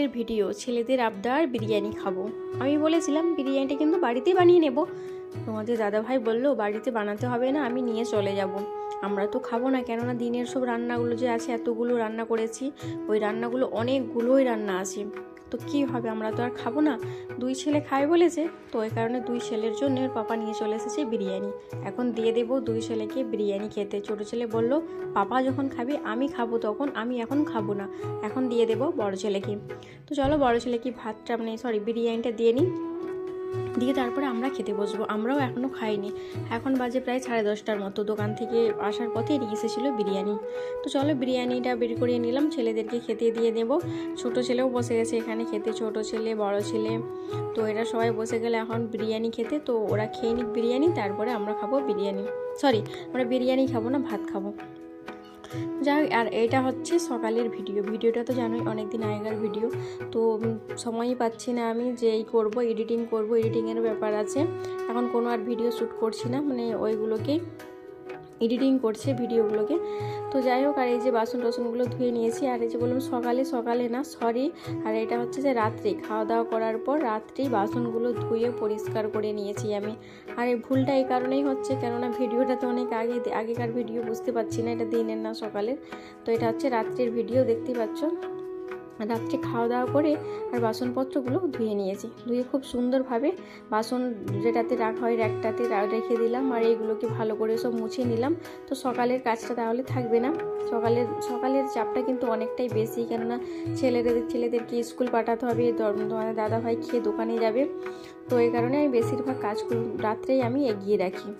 Video, ছেলেদের আবদার, বিরিয়ানি খাব। আমি বলেছিলাম, বিরিয়ানিটা কিন্তু বাড়িতে বানিয়ে নেব। তোমাদের দাদাভাই বলল, বাড়িতে বানাতে হবে না, আমি নিয়ে চলে যাব। আমরা তো খাব না, কেননা দিনের সব রান্নাগুলো যে আছে, এতগুলো রান্না করেছি, ওই রান্নাগুলো অনেকগুলোই রান্না আছে। তো কি হবে? আমরা তো আর খাব না। দুই ছেলে খায় বলেছে তো ওই কারণে দুই ছেলের জন্য ওর পাপা নিয়ে চলে এসেছে বিরিয়ানি। এখন দিয়ে দেবো দুই ছেলেকে বিরিয়ানি খেতে। ছোটো ছেলে বলল, পাপা যখন খাবে, আমি খাব তখন, আমি এখন খাব না। এখন দিয়ে দেবো বড় ছেলেকে। তো চলো বড় ছেলে ছেলেকে ভাতটা মানে সরি বিরিয়ানিটা দিয়ে নিই। দিয়ে তারপরে আমরা খেতে বসবো। আমরাও এখনও খাইনি। এখন বাজে প্রায় সাড়ে দশটার মতো। দোকান থেকে আসার পথে নিয়ে এসেছিল বিরিয়ানি। তো চলো বিরিয়ানিটা বের করিয়ে নিলাম। ছেলেদেরকে খেতে দিয়ে দেব। ছোট ছেলেও বসে গেছে এখানে খেতে। ছোট ছেলে বড় ছেলে। তো এরা সবাই বসে গেলে এখন বিরিয়ানি খেতে। তো ওরা খেয়ে নিক বিরিয়ানি তারপরে আমরা খাব বিরিয়ানি। সরি আমরা বিরিয়ানি খাব না ভাত খাব। যাই আর এটা হচ্ছে সকালের ভিডিও। ভিডিওটা তো জানোই অনেক দিন আগেকার ভিডিও। তো সময়ই পাচ্ছি না আমি যে এই করব, এডিটিং করব, এডিটিংয়ের ব্যাপার আছে। এখন কোনো আর ভিডিও শ্যুট করছি না মানে ওইগুলোকেই। এডিটিং করছে ভিডিওগুলোকে। তো যাই হোক, আর এই যে বাসন টাসনগুলো ধুয়ে নিয়েছি, আর এই যে বললাম সকালে সকালে না সরি আর এটা হচ্ছে যে রাত্রে, খাওয়া দাওয়া করার পর রাত্রেই বাসনগুলো ধুয়ে পরিষ্কার করে নিয়েছি আমি। আর এই ভুলটা এই কারণেই হচ্ছে, কেননা ভিডিওটা তো অনেক আগে, আগেকার ভিডিও বুঝতে পারছি না, এটা দিনের না সকালের। তো এটা হচ্ছে রাত্রের ভিডিও, দেখতে পাচ্ছ? রাত্রে খাওয়া দাওয়া করে আর বাসনপত্রগুলো ধুয়ে নিয়েছি। ধুয়ে খুব সুন্দরভাবে বাসন যেটাতে রাখা হয় র্যাকটাতে রেখে দিলাম আর এইগুলোকে ভালো করে সব মুছে নিলাম। তো সকালের কাজটা তাহলে থাকবে না। সকালের সকালের চাপটা কিন্তু অনেকটাই বেশি কেননা ছেলেদের, ছেলেদেরকে স্কুল পাঠাতে হবে। তোমাদের দাদা ভাই খেয়ে দোকানে যাবে। তো এই কারণে আমি বেশিরভাগ কাজগুলো রাত্রেই আমি এগিয়ে রাখি।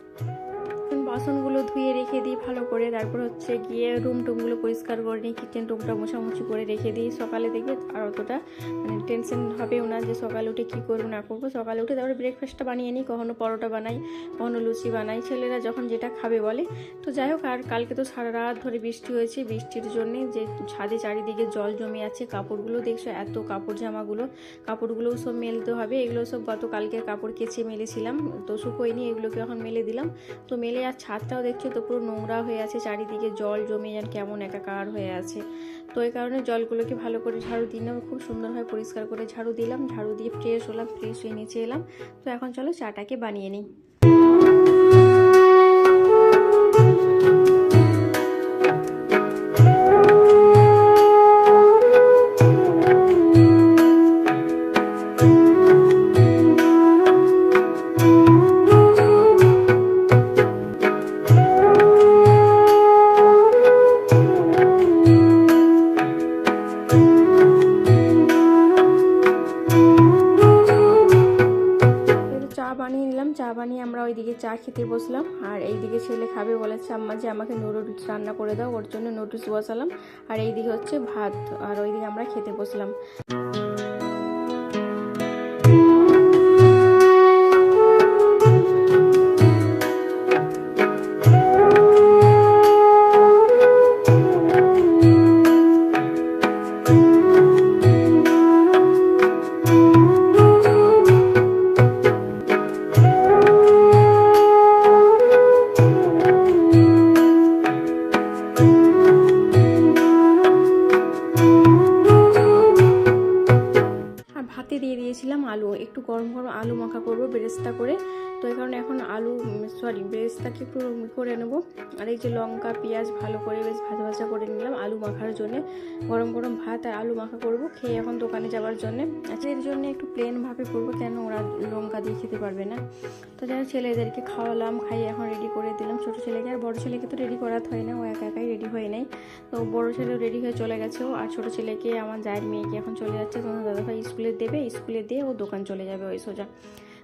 বাসনগুলো ধুয়ে রেখে দিই ভালো করে। তারপর হচ্ছে গিয়ে রুম টুমগুলো পরিষ্কার করে নিই কিচেন রুমটা মোছামুছি করে রেখে দিই। সকালে দেখবে আর অতটা মানে টেনশন হবেও না যে সকালে উঠে কী করব, না করব। সকালে উঠে তারপরে ব্রেকফাস্টটা বানিয়ে নিই, কখনো পরোটা বানাই, কখনো লুচি বানাই। ছেলেরা যখন যেটা খাবে বলে। তো যাই হোক, আর কালকে তো সারা রাত ধরে বৃষ্টি হয়েছে। বৃষ্টির জন্যে যে ছাদে চারিদিকে জল জমে আছে, কাপড়গুলো দেখছ এত কাপড় জামাগুলো। কাপড়গুলোও সব মেলতে হবে। এগুলো সব গত কালকে কাপড় কেচে মেলেছিলাম। তো শুকোয়নি, এগুলোকে এখন মেলে দিলাম। তো মেলে আর ছাদটাও দেখছে তো, পুরো নোংরা হয়ে আছে, চারিদিকে জল জমে যান, কেমন একাকার হয়ে আছে। তো এই কারণে জলগুলোকে ভালো করে ঝাড়ু দিলাম খুব সুন্দরভাবে পরিষ্কার করে ঝাড়ু দিলাম, ঝাড়ু দিয়ে ফ্রেশ হলাম ফ্রেশ হয়ে নিচে এলাম। তো এখন চলো চাটাকে বানিয়ে নিই। আর এইদিকে ছেলে খাবে বলেছে, আম্মা যে আমাকে নুডলস রান্না করে দাও, ওর জন্য নুডলস বসালাম। আর এইদিকে হচ্ছে ভাত, আর ওইদিকে আমরা খেতে বসলাম। দিয়ে দিয়েছিলাম আলু। একটু গরম গরম আলু মাখা করব বেরেস্তা করে। তো এই কারণে এখন আলু সরি বেরেস্তাকে একটু করে নেব। আর এই যে লঙ্কা পেঁয়াজ ভালো করে বেশ ভাজা ভাজা করে নিলাম আলু মাখার জন্য। গরম গরম ভাত আর আলু মাখা করব খেয়ে এখন দোকানে যাওয়ার জন্য। আচ্ছা এর জন্য একটু প্লেনভাবে করব কেন ওরা লঙ্কা দিয়ে খেতে পারবে না। তো হোক, ছেলেদেরকে খাওয়ালাম খাইয়ে এখন রেডি করে দিলাম। ছোটো ছেলেকে আর বড় ছেলেকে তো রেডি করাতে হয় না ও একা একাই রেডি হয়ে নেয় তো বড় ছেলেও রেডি হয়ে চলে গেছে আর ছোটো ছেলেকে আমার জায়ের মেয়েকে এখন চলে যাচ্ছে। তোমার দাদাভাই স্কুলে দেবে স্কুলে দিয়ে ও দোকান চলে যাবে ওই সোজা।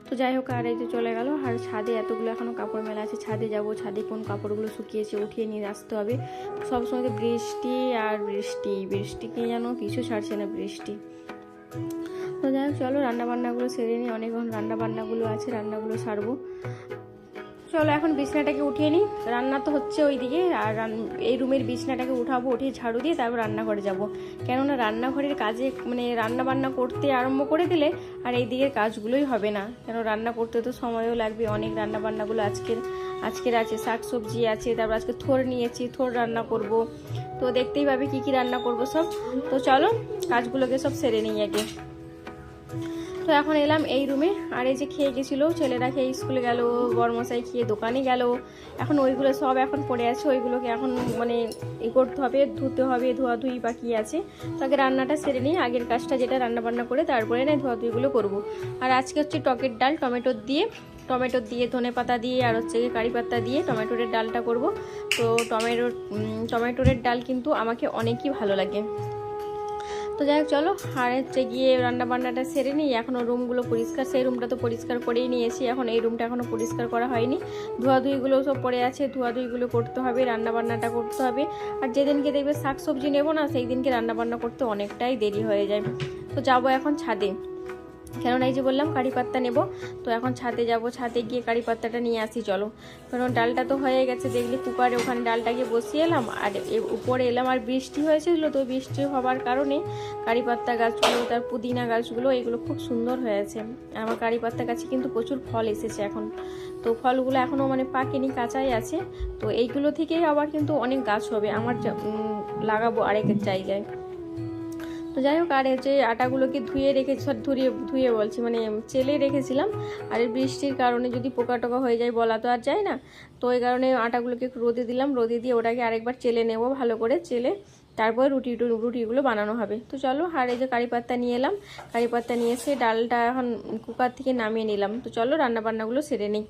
তো যাই হোক, আর এই যে চলে গেল। আর ছাদে এতগুলো এখনও কাপড় মেলা আছে। ছাদে যাব, ছাদে কোন কাপড়গুলো শুকিয়েছে উঠিয়ে নিয়ে আসতে হবে। সবসময় তো বৃষ্টি আর বৃষ্টি বৃষ্টিকে যেন কিছু ছাড়ছে না বৃষ্টি। তো যাই হোক, চলো রান্নাবান্নাগুলো সেরে নিই। রান্না রান্নাবান্নাগুলো আছে, রান্নাগুলো সারবো। চলো এখন বিছনাটাকে উঠিয়ে নিই। রান্না তো হচ্ছে ওইদিকে, আর রান- এই রুমের বিছনাটাকে উঠাবো, উঠিয়ে ঝাড়ু দিয়ে তারপর রান্নাঘরে যাব। কেননা রান্নাঘরের কাজে মানে রান্না বান্না করতে আরম্ভ করে দিলে আর এই দিকের কাজগুলোই হবে না। কেন রান্না করতে তো সময়ও লাগবে, অনেক রান্না বান্নাগুলো আজকের আজকের আছে, শাক সবজি আছে, তারপর আজকে থোর নিয়েছি, থোর রান্না করব। তো দেখতেই পাবে কি কি রান্না করব সব। তো চলো, কাজগুলোকে সব সেরে নিই আগে। তো এখন এলাম এই রুমে আর এই যে খেয়ে গেছিল, ছেলেরা খেয়ে স্কুলে গেল, বরমশাই খেয়ে দোকানে গেল। এখন ওইগুলো সব এখন পড়ে আছে, ওইগুলোকে এখন মানে ই করতে হবে, ধুতে হবে, ধোয়াধুয়ি বাকি আছে। তো আগে রান্নাটা সেরে নিই, আগের কাজটা যেটা রান্না বান্না করে তারপরে না ধোয়াধুয়িগুলো করব। আর আজকে হচ্ছে টকের ডাল টমেটো দিয়ে টমেটো দিয়ে ধনে পাতা দিয়ে আর হচ্ছে কারি পাতা দিয়ে টমেটোরের ডালটা করব। তো টমেটোর টমেটোরের ডাল কিন্তু আমাকে অনেকই ভালো লাগে। তো যাই হোক, চলো। আর হচ্ছে গিয়ে রান্না বান্নাটা সেরে নিই। এখনও রুমগুলো পরিষ্কার। সেই রুমটা তো পরিষ্কার করেই নিয়েছি। এখন এই রুমটা এখনও পরিষ্কার করা হয়নি। ধোয়াধুয়িগুলো সব পড়ে আছে। ধোয়াধুইগুলো করতে হবে রান্না বান্নাটা করতে হবে। আর যেদিনকে দেখবে শাক সবজি নেব না সেই দিনকে রান্নাবান্না করতে অনেকটাই দেরি হয়ে যায়। তো যাব এখন ছাদে। কেননা এই যে বললাম, কারি পাত্তা নেব। তো এখন ছাদে যাব, ছাদে গিয়ে কারি পাত্তাটা নিয়ে আসি, চলো। কারণ ডালটা তো হয়ে গেছে, দেখলি কুকারে ওখানে ডালটাকে বসিয়ে এলাম, আর উপরে এলাম, আর বৃষ্টি হয়েছিল তো বৃষ্টি হওয়ার কারণে কারি পাত্তা গাছগুলো, তার পুদিনা গাছগুলো, এগুলো খুব সুন্দর হয়েছে। আমার কারি পাত্তা গাছে কিন্তু প্রচুর ফল এসেছে এখন। তো ফলগুলো এখনও মানে পাকেনি, কাঁচাই আছে। তো এইগুলো থেকেই আবার কিন্তু অনেক গাছ হবে, আমার লাগাবো আরেকের জায়গায়। তো যাই হোক, আর যে আটাগুলোকে ধুয়ে রেখে ধুয়ে ধুয়ে বলছি মানে চেলে রেখেছিলাম, আর বৃষ্টির কারণে যদি পোকা টোকা হয়ে যায় বলা তো আর যায় না, তো ওই কারণে আটাগুলোকে রোদে দিলাম, রোদে দিয়ে ওটাকে আরেকবার চেলে নেব, ভালো করে চেলে, তারপর রুটি রুটিগুলো বানানো হবে। তো চলো, আর এই যে কারি পাত্তা নিয়ে এলাম, কারি পাত্তা নিয়ে এসে ডালটা এখন কুকার থেকে নামিয়ে নিলাম, তো চলো রান্না বান্নাগুলো সেরে নিই।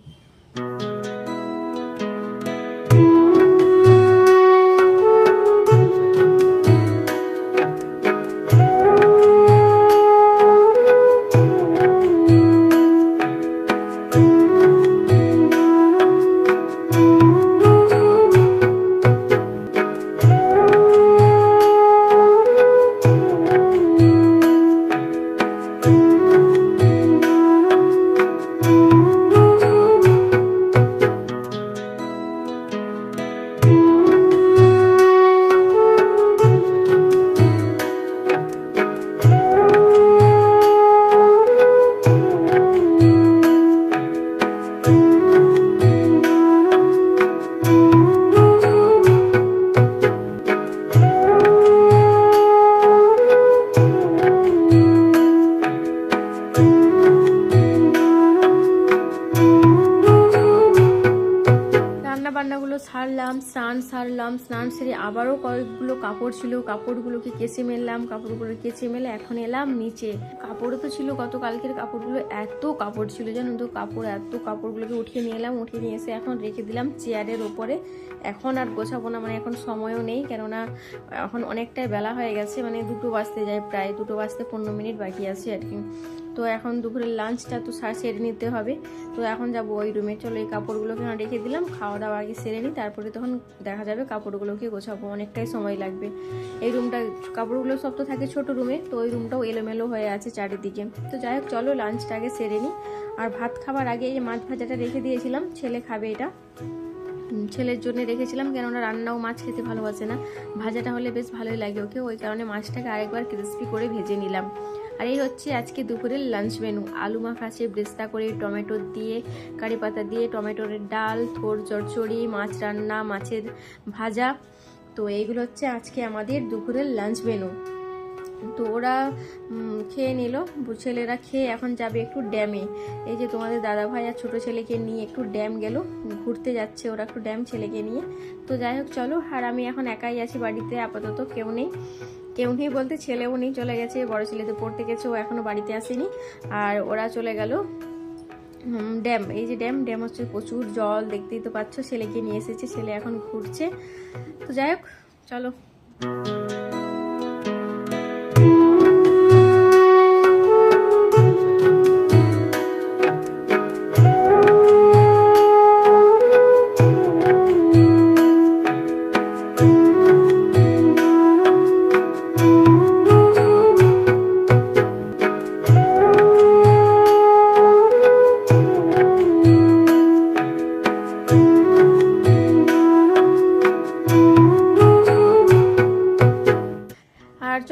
কাপড় ছিল, কাপড়গুলোকে কেচে মেললাম, কাপড়গুলো কেচে মেলে এখন এলাম নিচে। কাপড়ও তো ছিল গত কালকের কাপড়গুলো এত কাপড় ছিল, জানো তো, কাপড় এত কাপড়গুলোকে উঠিয়ে নিয়ে এলাম উঠিয়ে নিয়ে এসে এখন রেখে দিলাম চেয়ারের ওপরে। এখন আর গোছাবো না মানে এখন সময়ও নেই, কেননা এখন অনেকটাই বেলা হয়ে গেছে মানে দুটো বাজতে যায় প্রায়, দুটো বাজতে পনেরো মিনিট বাকি আছে আর কি। তো এখন দুপুরের লাঞ্চটা তো সার নিতে হবে। তো এখন যাব ওই রুমে চলো এই কাপড়গুলোকে রেখে দিলাম খাওয়া দাওয়া আগে সেরে নিই তারপরে তখন দেখা যাবে কাপড়গুলোকে গোছাবো, অনেকটাই সময় লাগবে। এই রুমটা কাপড়গুলো সব তো থাকে ছোট রুমে তো ওই রুমটাও এলোমেলো হয়ে আছে চারিদিকে। তো যাই হোক, চলো লাঞ্চটা আগে সেরে নিই আর ভাত খাবার আগে এই মাছ ভাজাটা রেখে দিয়েছিলাম, ছেলে খাবে এটা। ছেলের জন্য রেখেছিলাম, কেননা রান্নাও মাছ খেতে ভালোবাসে না। ভাজাটা হলে বেশ ভালোই লাগে ওকে, ওই কারণে মাছটাকে আরেকবার ক্রিস্পি করে ভেজে নিলাম। আর এই হচ্ছে আজকে দুপুরের লাঞ্চ মেনু আলু মাখ আছে ব্রেস্তা করে টমেটো দিয়ে, কারি পাতা দিয়ে, টমেটোর ডাল, থোর, চচ্চড়ি, মাছ রান্না, মাছের ভাজা। তো এইগুলো হচ্ছে আজকে আমাদের দুপুরের লাঞ্চ মেনু তো ওরা খেয়ে নিল। ছেলেরা খেয়ে এখন যাবে একটু ড্যামে। এই যে তোমাদের দাদা ভাই আর ছোটো ছেলেকে নিয়ে একটু ড্যাম গেল। ঘুরতে যাচ্ছে ওরা একটু ড্যাম ছেলেকে নিয়ে। তো যাই হোক, চলো। আর আমি এখন একাই আছি বাড়িতে, আপাতত কেউ নেই। কেউ নেই বলতে, ছেলেও নেই, চলে গেছে, বড় ছেলে তো পড়তে গেছে, ও এখনও বাড়িতে আসেনি। আর ওরা চলে গেল ড্যাম, এই যে ড্যাম ড্যাম হচ্ছে প্রচুর জল, দেখতেই তো পাচ্ছ, ছেলেকে নিয়ে এসেছে, ছেলে এখন ঘুরছে। তো যাই হোক, চলো।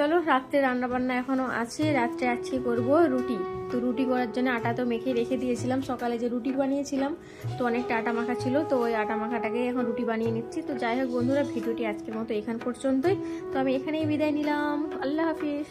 রাত্রে রান্না বান্না এখনও আছে, রাত্রে আজকে করব? রুটি। তো রুটি করার জন্য আটা তো মেখে রেখে দিয়েছিলাম। সকালে যে রুটি বানিয়েছিলাম, তো অনেকটা আটা মাখা ছিল, তো ওই আটা মাখাটাকে এখন রুটি বানিয়ে নিচ্ছি। তো যাই হোক বন্ধুরা, ভিডিওটি আজকের মতো এখান পর্যন্তই। তো আমি এখানেই বিদায় নিলাম। আল্লাহ হাফিজ।